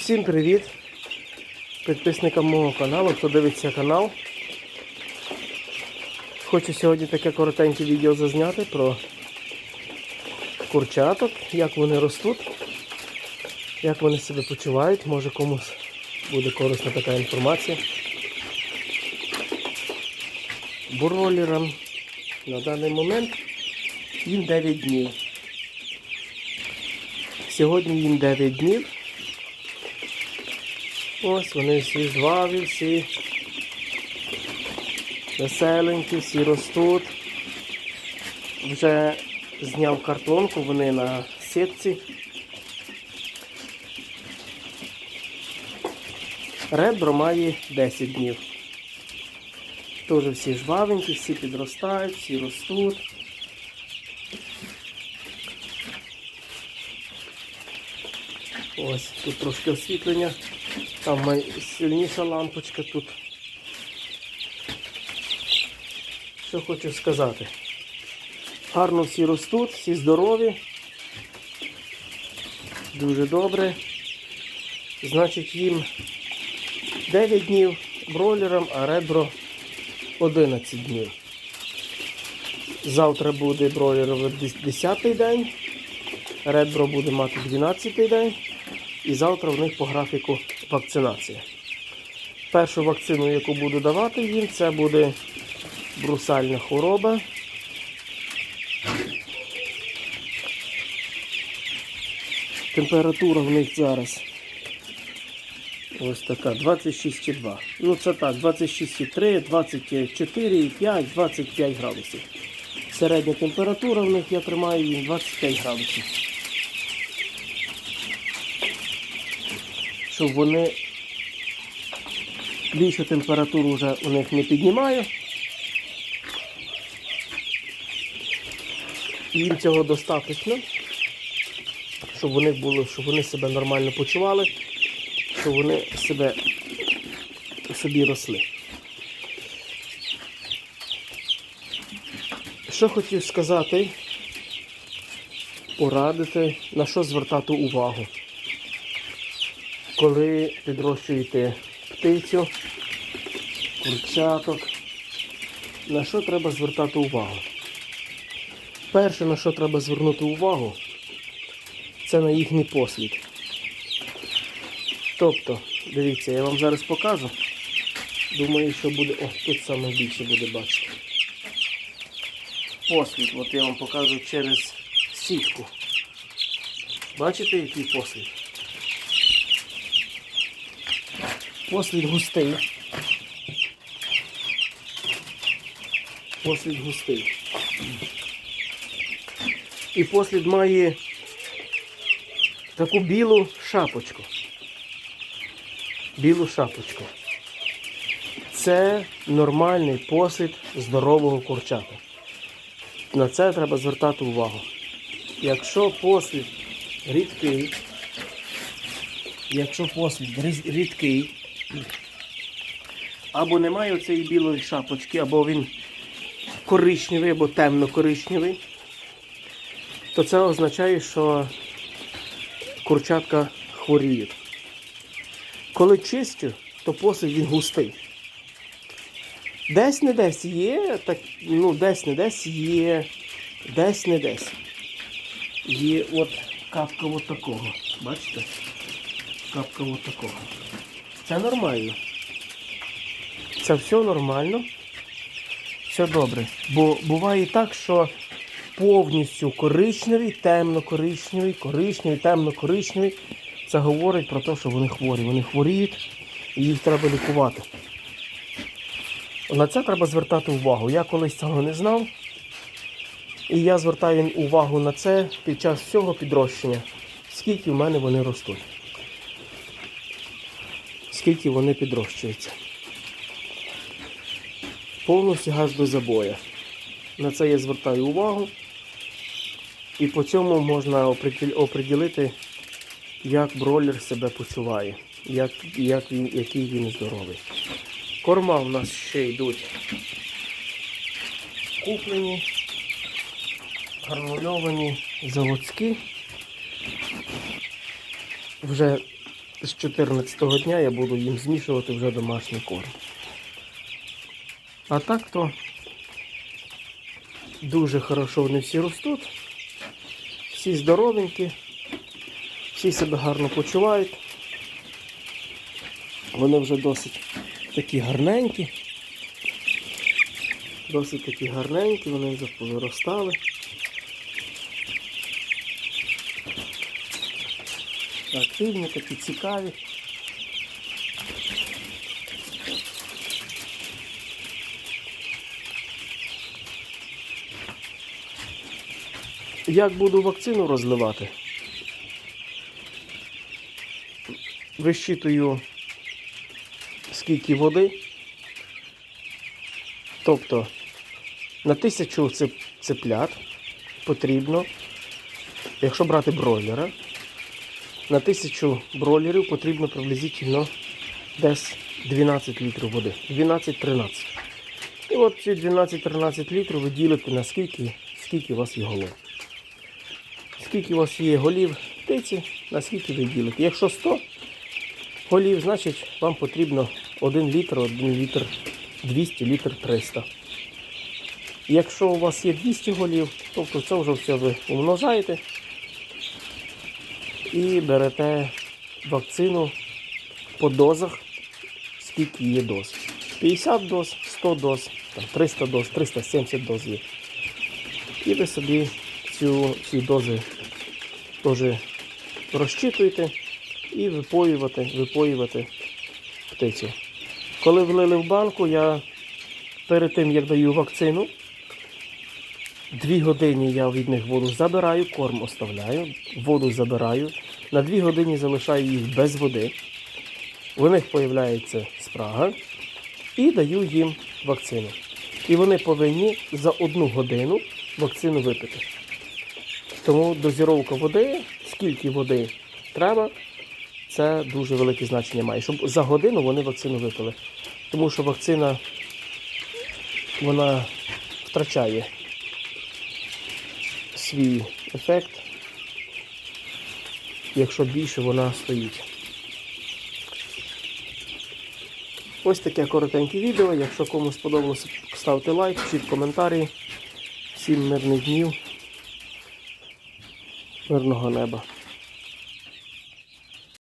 Всім привіт! Підписникам мого каналу, хто дивиться канал. Хочу сьогодні таке коротеньке відео зазняти про курчаток, як вони ростуть, як вони себе почувають, може комусь буде корисна така інформація. Бройлерам на даний момент їм 9 днів. Сьогодні їм 9 днів. Ось вони всі жваві, всі веселенькі, всі ростуть. Вже зняв картонку, вони на сітці. Ребро має 10 днів. Теж всі жвавенькі, всі підростають, всі ростуть. Ось тут трошки освітлення. Там найсильніша лампочка тут. Що хочу сказати. Гарно всі ростуть, всі здорові. Дуже добре. Значить їм 9 днів бройлерам, а ребро 11 днів. Завтра буде бройлеровий 10 день, ребро буде мати 12 день. І завтра в них по графіку вакцинація. Першу вакцину, яку буду давати їм, це буде брусальна хвороба. Температура в них зараз ось така 26,2. Ну це так, 26,3, 24,5, 25 градусів. Середня температура в них я тримаю їм 25 градусів. Щоб вони більшу температуру вже у них не піднімаю. Їм цього достатньо, щоб вони були, щоб вони себе нормально почували, щоб вони себе собі росли. Що хотів сказати, порадити, на що звертати увагу коли підрощуєте птицю, курчаток, на що треба звертати увагу? Перше, на що треба звернути увагу, це на їхній послід. Тобто, дивіться, я вам зараз покажу. Думаю, що буде... О, тут саме більше буде бачити. Послід, от я вам покажу через сітку. Бачите, який послід? Послід густий. Послід густий. І послід має таку білу шапочку. Білу шапочку. Це нормальний послід здорового курчата. На це треба звертати увагу. Якщо послід рідкий, якщо послід рідкий, або немає цієї білої шапочки, або він коричневий, або темно-коричневий, то це означає, що курчатка хворіють. Коли чистю, то послід він густий. Десь не десь є, так, ну десь не десь є, десь не десь. Є от капка от такого. Бачите? Капка от такого. Це нормально. Це все нормально. Все добре. Бо буває так, що повністю коричневий, темно-коричневий, коричневий, темно-коричневий. Це говорить про те, що вони хворі. Вони хворіють і їх треба лікувати. На це треба звертати увагу. Я колись цього не знав. І я звертаю увагу на це під час всього підрощення, скільки в мене вони ростуть скільки вони підрощуються. Повністю газ до забоя. На це я звертаю увагу. І по цьому можна оприділ- оприділити, як бройлер себе почуває, як, як він, який він здоровий. Корма в нас ще йдуть куплені, гранульовані, заводські. Вже з 14-го дня я буду їм змішувати вже домашній корм. А так то дуже хорошо вони всі ростуть, всі здоровенькі, всі себе гарно почувають. Вони вже досить такі гарненькі. Досить такі гарненькі, вони вже повиростали. Активні, такі цікаві. Як буду вакцину розливати? Вищитую скільки води. Тобто на тисячу цеплят потрібно, якщо брати бройлера, на тисячу бройлерів потрібно приблизительно десь 12 літрів води. 12-13. І от ці 12-13 літрів ви ділите на скільки, скільки у вас є голов. Скільки у вас є голів птиці, на скільки ви ділите. Якщо 100 голів, значить вам потрібно 1 літр, 1 літр 200, літр 300. Якщо у вас є 200 голів, тобто це вже все ви умножаєте і берете вакцину по дозах, скільки є доз. 50 доз, 100 доз, 300 доз, 370 доз є. І ви собі цю, ці дози теж розчитуєте і випоювати, випоювати птицю. Коли влили в банку, я перед тим як даю вакцину, дві години я від них воду забираю, корм оставляю, воду забираю. На дві години залишаю їх без води. У них з'являється спрага і даю їм вакцину. І вони повинні за одну годину вакцину випити. Тому дозіровка води, скільки води треба, це дуже велике значення має. Щоб за годину вони вакцину випили. Тому що вакцина вона втрачає свій ефект, якщо більше вона стоїть. Ось таке коротеньке відео. Якщо комусь сподобалося, ставте лайк, пишіть коментарі. Всім мирних днів, мирного неба.